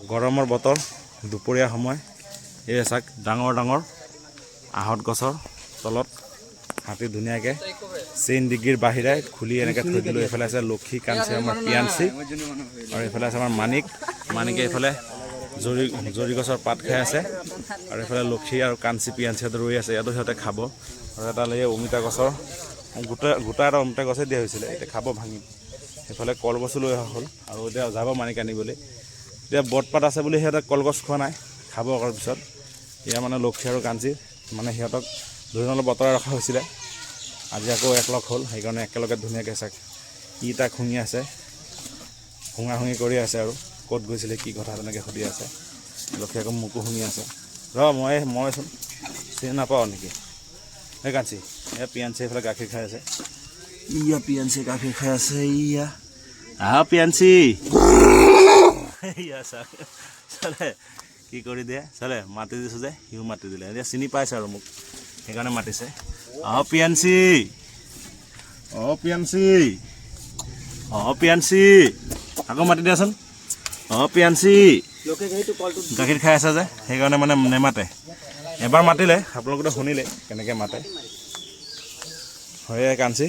গৰমৰ বতৰ, দুপৰীয়া সময়। এই চাক ডাঙৰ ডাঙৰ আহঁত গছৰ তলত হাতী ধুনীয়াকৈ চেইন ডিগ্ৰীৰ বাহিৰে খুলি এনেকৈ থৈ দিলোঁ। এইফালে আছে লক্ষী, কাঞ্চী আমাৰ পিয়াঞ্চি আৰু এইফালে আছে আমাৰ মানিক। মানিকে এইফালে জৰি জৰি গছৰ পাত খাই আছে। আৰু এইফালে লক্ষী আৰু কাঞ্চী, পিয়াঞ্চি সিহঁতে ৰৈ আছে। ইয়াতো সিহঁতে খাব। আৰু এটা এই অমিতা গছৰ, গোটা গোটা এটা অমিতা গছে দিয়া হৈছিলে। এতিয়া খাব ভাঙি সেইফালে কলগছো লৈ অহা হ'ল। আৰু এতিয়া যাব মানিক আনিবলৈ। এতিয়া বটপাত আছে বুলি সিহঁতে কলগছ খোৱা নাই খাব কৰাৰ পিছত। এয়া মানে লক্ষী আৰু কাঞ্চী মানে সিহঁতক দুজনলৈ বতৰাই ৰখা হৈছিলে। আজি আকৌ একলগ হ'ল সেইকাৰণে একেলগে ধুনীয়াকৈ চাক ই তাক শুঙি আছে শুঙা শুঙি কৰি আছে আৰু ক'ত গৈছিলে কি কথা তেনেকৈ সুধি আছে। লক্ষী আকৌ মোকো শুনি আছে। ৰ মই মইচোন চিনি নাপাওঁ নেকি? এই কাঞ্চী এয়া পিয়াঞ্চি এইফালে গাখীৰ খাই আছে। ইয়া পিয়াঞ্চি গাখীৰ খাই আছে ইয়া। আহা পিয়াঞ্চি। ইয়া চালে, কি কৰি দিয়ে? চালে, মাতি দিছোঁ যে, সিও মাতি দিলে। এতিয়া চিনি পাইছে আৰু মোক। সেইকাৰণে মাতিছে। আহ পিয়াঞ্চি। অ পিয়াঞ্চি। অ, পিয়াঞ্চি। আকৌ মাতি দিয়াচোন। অ, পিয়াঞ্চি। গাখীৰ খাই আছে যে, সেইকাৰণে মানে নেমাতে। এবাৰ মাতিলে আপোনালোকে শুনিলে কেনেকৈ মাতে। হয়, কাঞ্চি।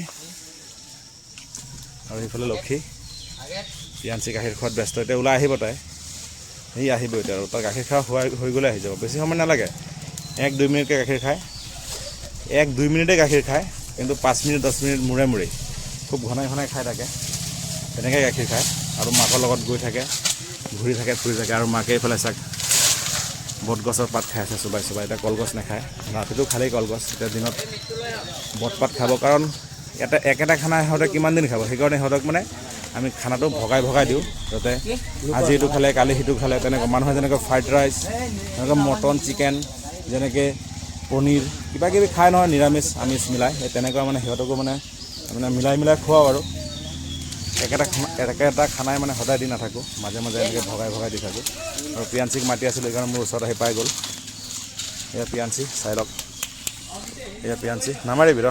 আৰু সেইফালে লক্ষী। পিয়াঞ্চি গাখীৰ খোৱাত ব্যস্ত, এতিয়া ওলাই আহিব তাই। সি আহিব এতিয়া আৰু, তাৰ গাখীৰ খোৱা হোৱা হৈ গ'লে আহি যাব। বেছি সময় নালাগে। এক, দুই মিনিটকৈ গাখীৰ খায়। এক, দুই মিনিটে গাখীৰ খায়, কিন্তু পাঁচ মিনিট, দহ মিনিট মূৰে মূৰে খুব ঘনাই ঘনাই খাই থাকে। তেনেকৈ গাখীৰ খায়। আৰু মাকৰ লগত গৈ থাকে, ঘূৰি থাকে, ফুৰি থাকে। আৰু মাকে এইফালে চাক বটগছৰ পাত খাই আছে চোবাই চোবাই। এতিয়া কলগছ নাখায়। ৰাতিটো খালেই কলগছ। এতিয়া দিনত বটপাত খাব। কাৰণ এটা একেটা খানা সিহঁতে কিমান দিন খাব? সেইকাৰণে সিহঁতক মানে আমি খানাটো ভগাই ভগাই দিওঁ, যাতে আজি এইটো খালে, কালি সিটো খালে, তেনেকুৱা মানুহে যেনেকৈ ফ্ৰাইড ৰাইচ তেনেকৈ মটন চিকেন যেনেকৈ পনীৰ কিবা কিবি খাই নহয়, নিৰামিষ, আমিষ মিলাই, সেই তেনেকুৱা মানে সিহঁতকো মানে মানে মিলাই মিলাই খুৱাওঁ আৰু। একেটা একেটা খানাই মানে সদায় দি নাথাকোঁ, মাজে মাজে এনেকৈ ভগাই ভগাই দি থাকোঁ। আৰু পিয়াঞ্চিক মাতি আছিলোঁ, সেইকাৰণে মোৰ ওচৰত আহি পাই গ'ল। এয়া পিয়াঞ্চি, চাই লওক। এয়া পিয়াঞ্চি, নামাৰিবি ৰ।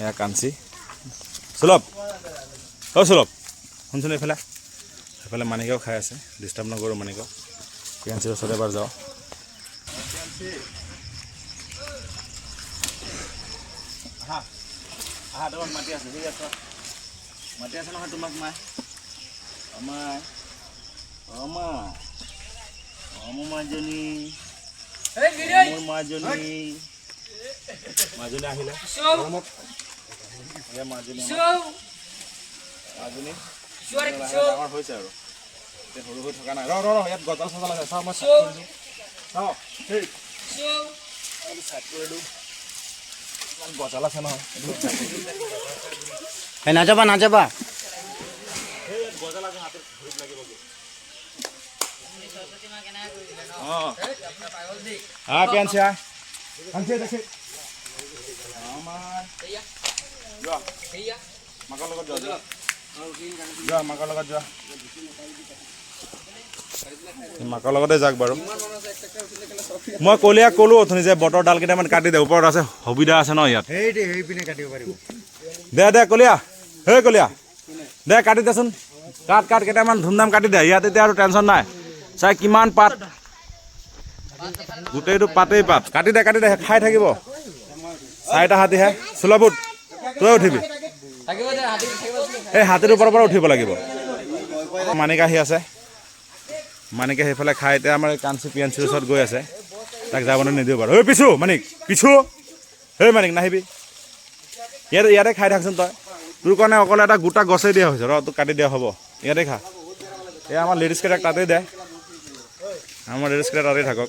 এয়া কাঞ্চি। সুলভ। অ' সুলভ শুনচোন এইফালে? সেইফালে মানিকেও খাই আছে ডিষ্টাৰ্ব নকৰোঁ মানিকক পিয়াঞ্চিৰ ওচৰত এবাৰ যাওঁ। আহা আহা তোমাক মাতি আছে ঠিক আছে। মাতি আছে নহয় তোমাক মায়ে অমাই অমাই অমো মাজনী মোৰ মাজনী মাজনী আহিলে। মাজনী ডাঙৰ হৈছে আৰু। সৰু হৈ থকা নাই। ৰজাল চজাল আছে। নাই নাযাবা নাযাবা। মাকৰ লগত যোৱা যোৱা যোৱা মাকৰ লগত যোৱা মাকৰ লগতে যাওক বাৰু। মই কলিয়াক ক'লো অথনি যে বতৰ ডাল কেইটামান কাটি দে ওপৰত আছে সুবিধা আছে ন ইয়াত। দে দে কলিয়া। হে কলিয়া। দে কাটি দেচোন। কাট কাট কেইটামান ধুমধাম কাটি দে ইয়াত এতিয়া আৰু টেনশ্যন নাই। চাই কিমান পাত। গোটেইটো পাতেই পাত। কাটি দে কাটি দে খাই থাকিব। চাৰিটা হাতীহে চোলাবুট তই উঠিবি। এই হাতীটোৰ ওপৰৰ পৰা উঠিব লাগিব। মানিক আহি আছে। মানিকে সেইফালে খাই এতিয়া আমাৰ কাঞ্চি পিয়াঞ্চিৰ ওচৰত গৈ আছে। তাক যাবলৈ নিদিওঁ বাৰু। ঐ, পিছু, মানিক, পিছু। হে মানিক, নাহিবি। ইয়াতে ইয়াতে খাই থাকচোন তই। তোৰ কাৰণে অকলে এটা গোটা গছেই দিয়া হৈছে। ৰ, তোক কাটি দিয়া হ'ব। ইয়াতে খা। এই আমাৰ লেডিজ কেইটাক তাতেই দে। আমাৰ লেডিজ কেইটা তাতেই থাকক।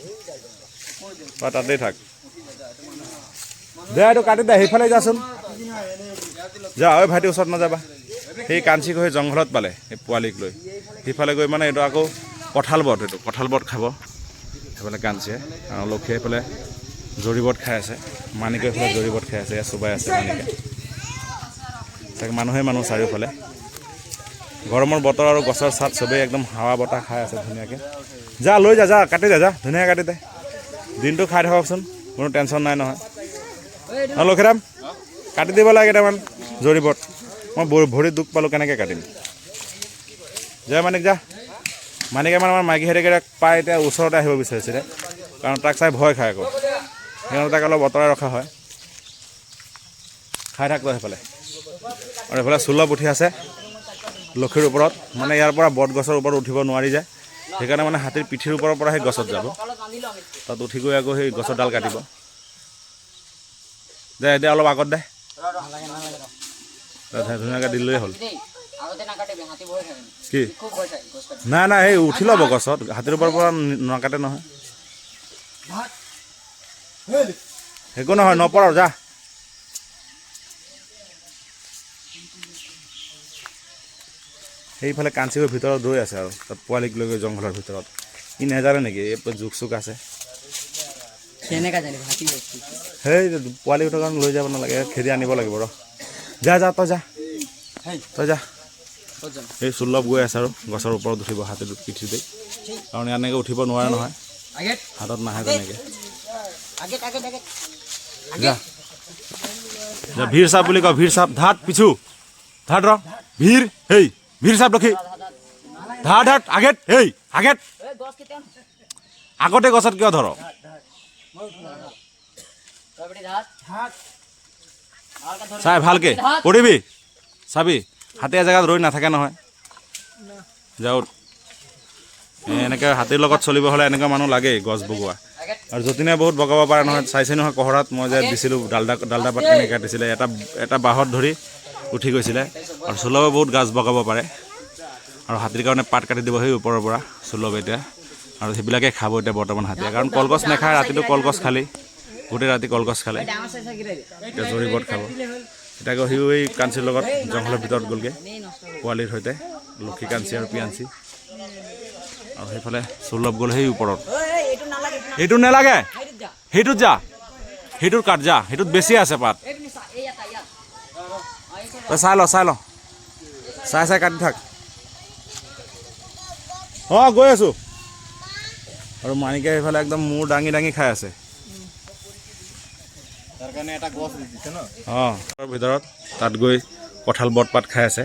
তই তাতেই থাক। দে, এইটো কাটি দে। সেইফালে যাচোন। যা ঐ ভাইটি ওচৰত নাযাবা। সেই কাঞ্চিক হৈ জংঘলত পালে সেই পোৱালীক লৈ। সিফালে গৈ মানে এইটো আকৌ কঁঠাল বট, এইটো কঁঠাল বট খাব। সেইফালে কাঞ্চিয়ে, আৰু লক্ষীয়ে এইফালে জৰিবট খাই আছে। মানিকে এইফালে জৰিবট খাই আছে চোবাই আছে মানিকে। চাগে মানুহে মানুহ চাৰিওফালে। গৰমৰ বতৰ আৰু গছৰ ছাট চবেই একদম হাৱা বতাহ খাই আছে ধুনীয়াকৈ। যা, লৈ যা যা, কাটি দে, যা ধুনীয়াকৈ কাটি দে। দিনটো খাই থাককচোন কোনো টেনশ্যন নাই নহয়। অঁ লক্ষীৰাম, কাটি দিব লাগে কেইটামান। জৰিবত মই ভ- ভৰিত দুখ পালোঁ, কেনেকৈ কাটিম? যা মানিক যা। মানিকে মানে আমাৰ মাইকী হেৰিকেইটা পাই এতিয়া ওচৰতে আহিব বিচাৰিছিলে, কাৰণ তাক চাই ভয় খায় আকৌ। সেইকাৰণে তাক অলপ আঁতৰাই ৰখা হয়। খাই থাক সেইফালে। আৰু এইফালে চুলভ উঠি আছে, লক্ষীৰ ওপৰত। মানে ইয়াৰ পৰা বটগছৰ ওপৰত উঠিব নোৱাৰি যায় সেইকাৰণে মানে হাতীৰ পিঠিৰ ওপৰৰ পৰা সেই গছত যাব। তাত উঠি গৈ আকৌ সেই গছৰ ডাল কাটিব। দে দে, অলপ আগত দে। দে, ধুনীয়াকৈ দিলেই হ'ল। কি? কাটি নাই নাই এই উঠি ল'ব গছত হাতীৰ ওপৰৰ পৰা নাকাটে নহয়। একো নহয় নপৰ যা। সেইফালে কাঞ্চিৰ ভিতৰত ৰৈ আছে আৰু তাত পোৱালিক লৈ গৈ জংঘলৰ ভিতৰত। ই নেজানে নেকি এই জোক চোক আছে? সেই পোৱালি উঠাৰ কাৰণে লৈ যাব নালাগে খেদি আনিব লাগিব ৰ। যা যা তই যা। তই যা। এই চুল্লভ গৈ আছে আৰু গছৰ ওপৰত উঠিব হাতীটো পিঠিতে কাৰণ এনেকৈ উঠিব নোৱাৰে নহয়। হাতত নাহে তেনেকৈ। যা। যা ভিৰ চাপ বুলি কওঁ ভিৰ চাপ। ধাত পিছু। ধাত ৰ। ভিৰ হেই। ভিৰ চাপ লক্ষী ধা ধাত আগেত হেই আগেত। আগতে গছত কিয় ধৰ তই বেটি ধাত ভালকে ধৰি চাই ভালকে। কৰিবি চাবি? হাতী এজেগাত ৰৈ নাথাকে নহয়। যাওঁ। এনেকৈ হাতীৰ লগত চলিব হ'লে এনেকুৱা মানুহ লাগেই, গছ বগোৱা। আৰু যতীনে বহুত বগাব পাৰে নহয়, চাইছে নহয় কহৰাত, মই যে দিছিলোঁ ডালদা ডালদা পাত কেনেকৈ কাটিছিলে, এটা এটা বাঁহত ধৰি উঠি গৈছিলে। আৰু চুলভে বহুত গাছ বগাব পাৰে। আৰু হাতীৰ কাৰণে পাত কাটি দিব সেই ওপৰৰ পৰা চুলভ এতিয়া। আৰু সেইবিলাকে খাব এতিয়া বৰ্তমান হাতীয়ে। কাৰণ কলগছ নাখায়, ৰাতিটো কলগছ খালি। গোটেই ৰাতি কলগছ খালে। এতিয়া জৰিবত খাব। এতিয়া আকৌ সিও এই কাঞ্চিৰ লগত জংঘলৰ ভিতৰত গ'লগৈ, পোৱালিৰ সৈতে, লক্ষী কাঞ্চি আৰু পিয়াঞ্চি। আৰু সেইফালে চুলভ গ'ল সেই ওপৰত। এইটো নালাগে। সেইটোত যা। সেইটোত কাট যা। সেইটোত বেছি আছে পাত। তই চাই ল চাই ল। চাই চাই কাটি থাক। অঁ, গৈ আছোঁ। আৰু মানিকে সেইফালে একদম মূৰ দাঙি দাঙি খাই আছে তাৰ কাৰণে এটা গছ দিছে ন অঁ। তাৰ ভিতৰত তাত গৈ কঁঠাল বটপাত খাই আছে।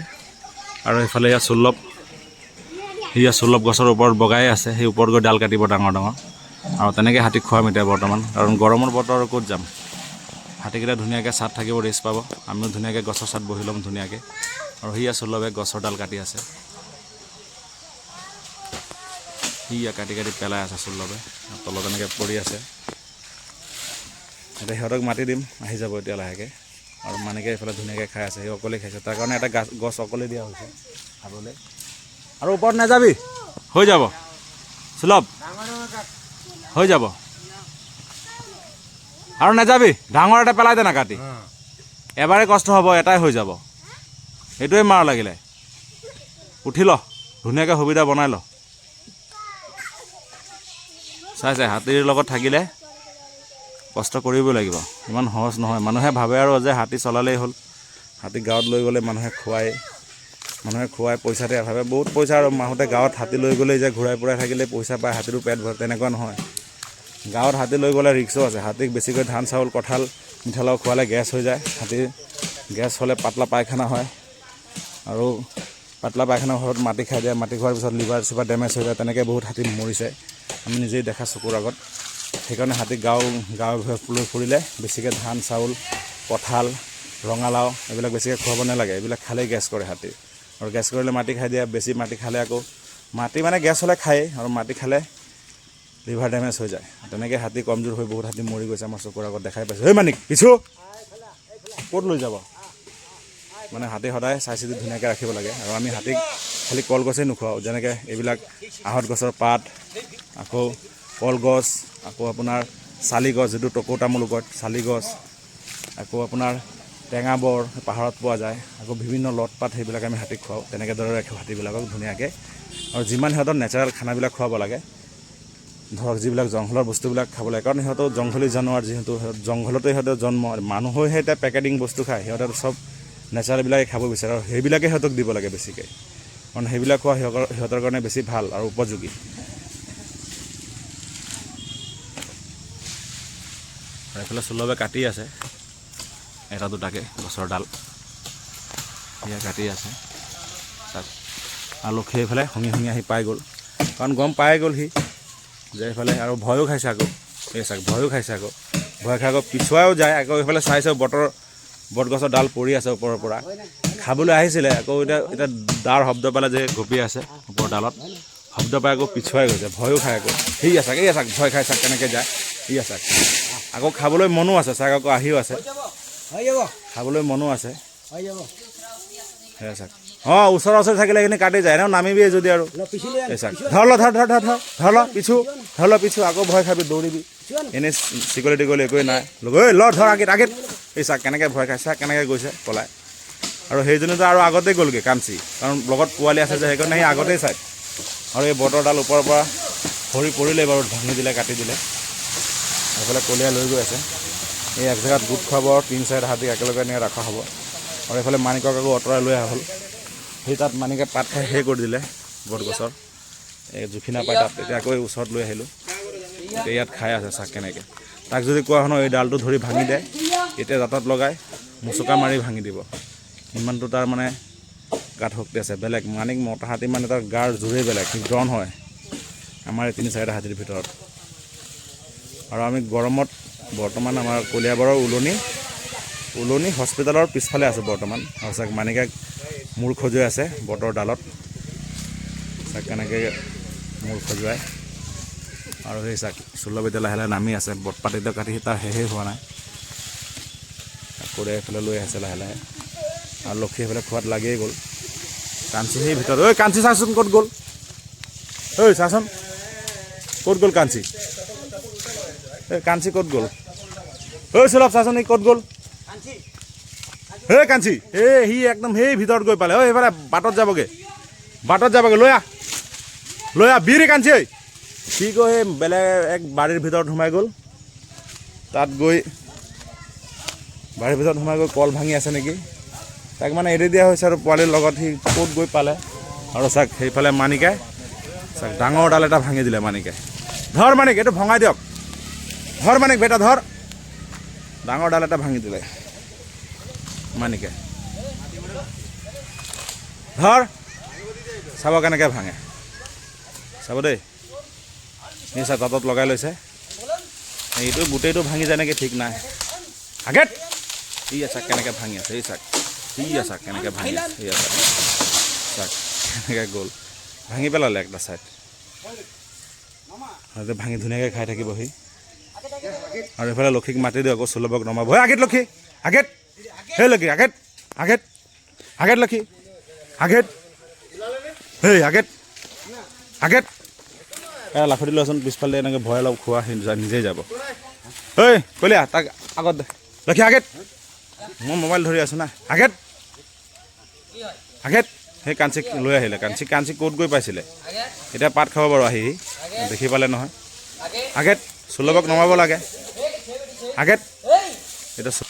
আৰু এইফালে ইয়াত চুল্লভ সি ইয়াত চুল্লভ গছৰ ওপৰত বগাই আছে। সেই ওপৰত গৈ ডাল কাটিব ডাঙৰ ডাঙৰ। আৰু তেনেকৈ হাতীক খুৱাম এতিয়া বৰ্তমান। কাৰণ গৰমৰ বতৰ আৰু ক'ত যাম? হাতীকেইটা ধুনীয়াকৈ ছাট থাকিব ৰেষ্ট পাব। আমিও ধুনীয়াকৈ গছৰ ছাট বহি ল'ম ধুনীয়াকৈ। আৰু সি ইয়াত চুল্লভে গছৰ ডাল কাটি আছে। সি কাটি কাটি পেলাই আছে চুল্লভে তলত এনেকৈ পৰি আছে। এতিয়া সিহঁতক মাতি দিম, আহি যাব এতিয়া লাহেকৈ। আৰু মানিকে এইফালে ধুনীয়াকৈ খাই আছে, সি অকলে খাইছে। তাৰ কাৰণে এটা গাছ গছ অকলে দিয়া হৈছে খাবলৈ। আৰু ওপৰত নাযাবি। হৈ যাব। সুলভ। হৈ যাব। আৰু নাযাবি। ডাঙৰ এটা পেলাই দে না কাটি এবাৰে কষ্ট হ'ব, এটাই হৈ যাব। সেইটোৱে মাৰ লাগিলে। উঠি ল। ধুনীয়াকৈ সুবিধা বনাই ল। চাই চাই হাতীৰ লগত থাকিলে। কষ্ট কৰিবই লাগিব। ইমান সহজ নহয়। মানুহে ভাবে আৰু যে হাতী চলালেই হ'ল। হাতী গাঁৱত লৈ গ'লে মানুহে খুৱাই মানুহে খুৱাই পইচা দিয়ে। ভাবে বহুত পইচা আৰু মাহঁতে গাঁৱত হাতী লৈ গ'লেই যে ঘূৰাই ফুৰাই থাকিলে পইচা পায় হাতীটো পেট ভৰে তেনেকুৱা নহয়। গাঁৱত হাতী লৈ গ'লে ৰিক্সো আছে। হাতীক বেছিকৈ ধান চাউল কঁঠাল মিঠালাও খোৱালে গেছ হৈ যায়। হাতীৰ গেছ হ'লে পাতলা পায়খানা হয়। আৰু পাতলা পায়খানা ঘৰত মাটি খাই দিয়ে। মাটি খোৱাৰ পিছত লিভাৰ চিভাৰ ডেমেজ হৈ যায়। তেনেকৈ বহুত হাতী মৰিছে। আমি নিজেই দেখা চকুৰ আগত। সেইকাৰণে হাতী গাঁও গাঁৱে ভূঞে লৈ ফুৰিলে। বেছিকৈ ধান, চাউল, কঁঠাল, ৰঙালাও, এইবিলাক বেছিকৈ খুৱাব নালাগে। এইবিলাক খালেই গেছ কৰে হাতী। আৰু গেছ কৰিলে মাটি খাই দিয়ে, বেছি মাটি খালে আকৌ মাটি মানে গেছ হ'লে খায়েই আৰু মাটি খালে লিভাৰ ডেমেজ হৈ যায়। তেনেকৈ হাতী কমজোৰ হৈ বহুত হাতী মৰি গৈছে, আমাৰ চকুৰ আগত দেখাই পাইছোঁ। ঐ মানিক কিছু ক'ত লৈ যাব? মানে হাতী সদায় চাই চিতি ধুনীয়াকৈ ৰাখিব লাগে। আৰু আমি হাতীক খালি কলগছেই নোখোৱাওঁ। যেনেকৈ এইবিলাক আহঁত গছৰ পাত, আকৌ কলগছ আকৌ আপোনাৰ চালি গছ যিটো টকৌ তামোল কয় চালি গছ আকৌ আপোনাৰ টেঙা বৰ পাহাৰত পোৱা যায়, আকৌ বিভিন্ন লত পাত সেইবিলাক আমি হাতীক খুৱাওঁ, তেনেকৈ দৰে ৰাখোঁ হাতীবিলাকক ধুনীয়াকৈ আৰু যিমান সিহঁতৰ নেচাৰেল খানাবিলাক খুৱাব লাগে, ধৰক যিবিলাক জংঘলৰ বস্তুবিলাক খাব লাগে কাৰণ সিহঁতৰ জংঘলী জানোৱাৰ যিহেতু জংঘলতে সিহঁতৰ জন্ম, মানুহেহে এতিয়া পেকেটিং বস্তু খায়, সিহঁতে চব নেচাৰেলবিলাকে খাব বিচাৰে আৰু সেইবিলাকে সিহঁতক দিব লাগে বেছিকৈ, কাৰণ সেইবিলাক খোৱা সিহঁতৰ সিহঁতৰ কাৰণে বেছি ভালো আৰু উপযোগী। এইফালে চুলভে কাটি আছে। এটা দুটাকৈ গছৰ ডাল। সেয়া কাটি আছে। তাত আলহী এইফালে শুঙি শুঙি আহি পাই গ'ল। কাৰণ গম পাই গ'ল সি যে এইফালে আৰু ভয়ো খাইছে আকৌ। এই চাওক ভয়ো খাইছে আকৌ। ভয় খাই আকৌ পিছুৱাও যায়। আকৌ এইফালে চাইছে বতৰ, বটগছৰ ডাল পৰি আছে ওপৰৰ পৰা। খাবলৈ আহিছিলে। আকৌ এতিয়া এতিয়া দাৰ শব্দ পালে যে গপি আছে ওপৰৰ ডালত। শব্দ পাই আকৌ পিছুৱাই গৈছে। ভয়ো খাই আকৌ। সি আছে এই চাওক ভয় খাই চাওক কেনেকৈ যায়? সি আছে আকৌ খাবলৈ মনো আছে চাওক আকৌ আহিও আছে। খাবলৈ মনো আছে। সেয়া চাওক অঁ ওচৰা ওচৰি থাকিলে এইখিনি কাটি যায় এনেও নামিবিয়ে যদি আৰু। চাওক ধৰ ল ধৰ ধৰ ধৰ ধৰ ধৰ ল পিছু ধৰ ল পিছু আকৌ ভয় খাবি দৌৰিবি। এনেই চিকলি টিকলি একোৱেই নাই। লগ ঐ ল ধৰ আগত আগত এই চাওক কেনেকৈ ভয় খাই চাওক কেনেকৈ গৈছে পলাই। আৰু সেইজনীতো আৰু আগতেই গ'লগৈ কাঞ্চি। কাৰণ লগত পোৱালি আছে যে সেইকাৰণে সি আগতেই চাই। আৰু এই বতৰডাল ওপৰৰ পৰা সৰি পৰিলে বাৰু ভাঙি দিলে কাটি দিলে। এইফালে কলিয়াই লৈ গৈ আছে। এই এক জেগাত গোট খুৱাব আৰু তিনি চাৰিটা হাতী একেলগে এনেকৈ ৰখা হ'ব। আৰু এইফালে মানিকক আকৌ আঁতৰাই লৈ অহা হ'ল। সেই তাত মানিকে পাত খাই সেই কৰি দিলে বটগছৰ। এই জুখি নাপাই তাত এতিয়া আকৌ ওচৰত লৈ আহিলোঁ। এতিয়া ইয়াত খাই আছে চাক কেনেকৈ। তাক যদি কোৱা হয় ন এই ডালটো ধৰি ভাঙি দে। এতিয়া দাঁতত লগাই, মোচোকা মাৰি ভাঙি দিব। ইমানটো তাৰ মানে গাত শক্তি আছে। বেলেগ মানিক মতা হাতী মানে তাৰ গাৰ জোৰেই বেলেগ। ড্ৰন হয়। আমাৰ এই তিনি চাৰিটা হাতীৰ ভিতৰত। আৰু আমি গৰমত বৰ্তমান আমাৰ কলিয়াবৰৰ উলনি উলনি হস্পিটেলৰ পিছফালে আছোঁ বৰ্তমান। আৰু চাওক, মানিকে মূৰ খজুৱাই আছে বতৰ ডালত। চাওক কেনেকৈ মূৰ খজুৱাই। আৰু সেই চাক চোল্লব এতিয়া লাহে লাহে নামি আছে। বটপাতিটো কাটি তাৰ শেষেই হোৱা নাই। কৰি এইফালে লৈ আহিছে লাহে লাহে। আৰু লক্ষী সেইফালে খোৱাত লাগিয়েই গ'ল। কাঞ্চি সেই ভিতৰত। ঐ, কাঞ্চি চাচোন ক'ত গ'ল? ঐ, চাচোন। ক'ত গ'ল কাঞ্চি? কাঞ্চি ক'ত গ'ল? ঐ চোলভ চাচোন ক'ত গ'ল? হে কাঞ্চি। হে সি একদম সেই ভিতৰত গৈ পালে। ঐ সেইফালে বাটত যাবগৈ। বাটত যাবগৈ। লৈ আহ। লৈ আহ। বিৰি কাঞ্চি ঐ। সি গৈ সেই বেলেগ এক বাৰীৰ ভিতৰত সোমাই গ'ল। তাত গৈ বাৰীৰ ভিতৰত সোমাই গৈ কল ভাঙি আছে নেকি? তাক মানে এৰি দিয়া হৈছে আৰু পোৱালিৰ লগত সি ক'ত গৈ পালে? আৰু চাওক সেইফালে মানিকাই চাওক ডাঙৰ ডাল এটা ভাঙি দিলে মানিকে। ধৰ মানিক, এইটো ভঙাই দিয়ক। ধৰ মানিক বেটা ধৰ ডাঙৰ ডাল এটা ভাঙি দিলে। মানিকে। ধৰ। চাব কেনেকৈ ভাঙে। চাব দেই। এই চাওক তাঁতত লগাই লৈছে। এইটো গোটেইটো ভাঙি যায় নেকি ঠিক নাই। আগেত ই চাক কেনেকৈ ভাঙি আছে, এই চাক। ই চাক কেনেকৈ ভাঙি আছে, এই চাক চাক, কেনেকৈ গ'ল। ভাঙি পেলালে একটা ছাইড ভাঙি ধুনীয়াকৈ খাই থাকিব সি। আৰু এইফালে লক্ষীক মাতি দিওঁ আকৌ চুলভক নমাব। হয় আগেত লক্ষী আগেত। সেই লক্ষী আগেত আগেত আগেত লক্ষী আগেত। হেই আগেত আগেত। এ লাখুটি লোৱাচোন পিছফালে এনেকৈ ভয় অলপ খোৱা নিজেই যাব। ঐ কলিয়া তাক আগত লক্ষী আগেত। মই মোবাইল ধৰি আছোঁ না। আগেত। আগেত। সেই কাঞ্চিক লৈ আহিলে। কাঞ্চি কাঞ্চি ক'ত গৈ পাইছিলে? এতিয়া পাত খাব বাৰু আহি। দেখি পালে নহয়। আগেত। চুলভক নমাব লাগে। আগেত চু-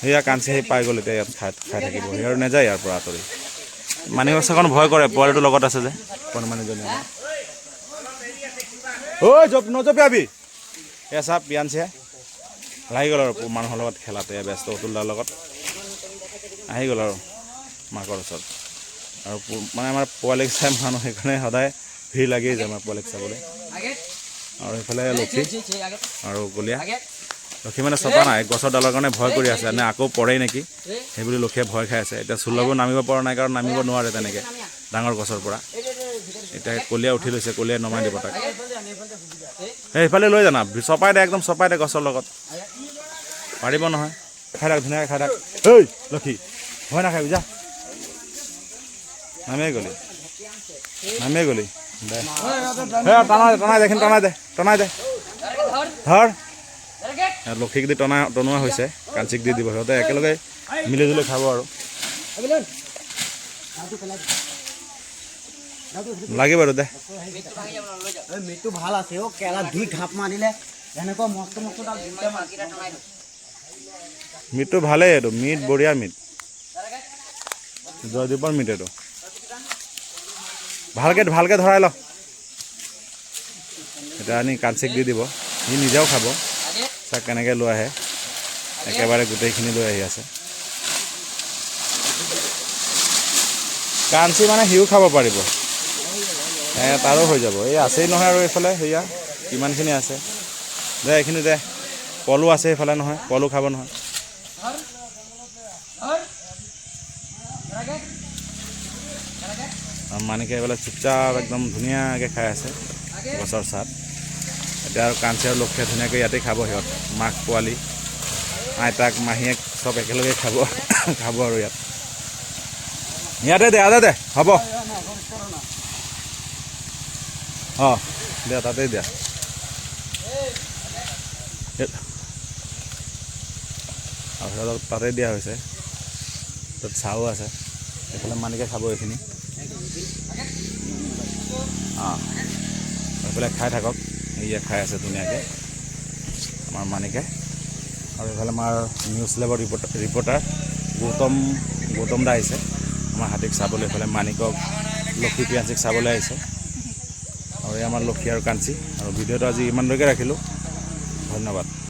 সেয়া কাঞ্চি সেই পাই গ'ল এতিয়া ইয়াত খাই খাই থাকিব। সি আৰু নাযায় ইয়াৰ পৰা আঁতৰি। চাকন ভয় কৰে পোৱালিটোৰ লগত আছে যে। কণমানিজনী ঐ জপ নজপিয়াবি এয়া চা পিয়ানচিহে লাগি গ'ল আৰু মানুহৰ লগত খেলাতে ব্যস্ত অতুল দাৰ লগত। আহি গ'ল আৰু মাকৰ ওচৰত। আৰু মানে আমাৰ পোৱালিক চাই মানুহ সেইকাৰণে সদায় ভিৰ লাগিয়ে যায় আমাৰ পোৱালিক চাবলৈ। আৰু সেইফালে লক্ষী আৰু গলীয়া। লক্ষী মানে চপা নাই গছৰ ডালৰ কাৰণে ভয় কৰি আছে নে আকৌ পৰেই নেকি? সেইবুলি লক্ষীয়ে ভয় খাই আছে। এতিয়া চোলাবোৰ নামিব পৰা নাই কাৰণ নামিব নোৱাৰে তেনেকৈ ডাঙৰ গছৰ পৰা। এতিয়া কলীয়া উঠি লৈছে কলীয়াই নমাই দিব তাক। এই সেইফালে লৈ জানা চপাই দে একদম চপাই দে গছৰ লগত। পাৰিব নহয়। খাই থাক ধুনীয়াকৈ খাই থাক। ঐ লক্ষী ভয় নাখাবি যা। নামিয়ে গ'লি। নামিয়ে গ'লি। দে। টনাই দে টনাই দে এইখিনি টনাই দে। টনাই দে। ইয়াত লক্ষীক দি টনা টনোৱা হৈছে। কাঞ্চিক দি দিব সিহঁতে একেলগে মিলি জুলি খাব আৰু। আবিলন নাওটো দে। মিটটো ভালো আছে অ' কেলা ধুই ঘাপ মাৰিলে এনেকুৱা মস্ত মস্ত। মিটটো ভালেই এইটো। মিট, বঢ়িয়া মিট। জয়দীপৰ মিট এইটো। ভালকৈ ভালকৈ ধৰাই ল। এতিয়া আনি কাঞ্চিক দি দিব। সি নিজেও খাব। চাওক কেনেকৈ লৈ আহে। একেবাৰে গোটেইখিনি লৈ আহি আছে। কাঞ্চি মানে সিও খাব পাৰিব। তাৰো হৈ যাব। এই আছেই নহয় আৰু এইফালে। সেয়া কিমানখিনি আছে। দে, এইখিনি দে। পলু আছে এইফালে নহয়। পলু খাব নহয়। মানিকে এইফালে চুপচাপ একদম ধুনীয়াকৈ খাই আছে। গছৰ চাত এতিয়া আৰু কাঞ্চি আৰু লক্ষীয়ে ধুনীয়াকৈ ইয়াতে খাব সিহঁত, মাক, পোৱালি, আইতাক, মাহীয়েক চব একেলগে খাব খাব আৰু ইয়াত। ইয়াতে দে ইয়াতে দে হ'ব। অঁ, দিয়া, তাতেই দিয়া। আৰু সিহঁতক তাতে দিয়া হৈছে। তাত চাও আছে। এইফালে মানিকে খাব এইখিনি। অঁ, এইফালে খাই থাকক। ইয়ে খাই আছে ধুনীয়াকৈ, আমাৰ মানিকে। আৰু এইফালে আমাৰ news labour reporter reporter Gautam Gautam da আহিছে। আমাৰ হাতীক চাবলৈ এইফালে মানিকক, লক্ষী পিয়াঞ্চিক চাবলৈ আহিছে। আৰু এই আমাৰ লক্ষী আৰু কাঞ্চি। আৰু ভিডিঅ'টো আজি ইমানলৈকে ৰাখিলোঁ। ধন্যবাদ।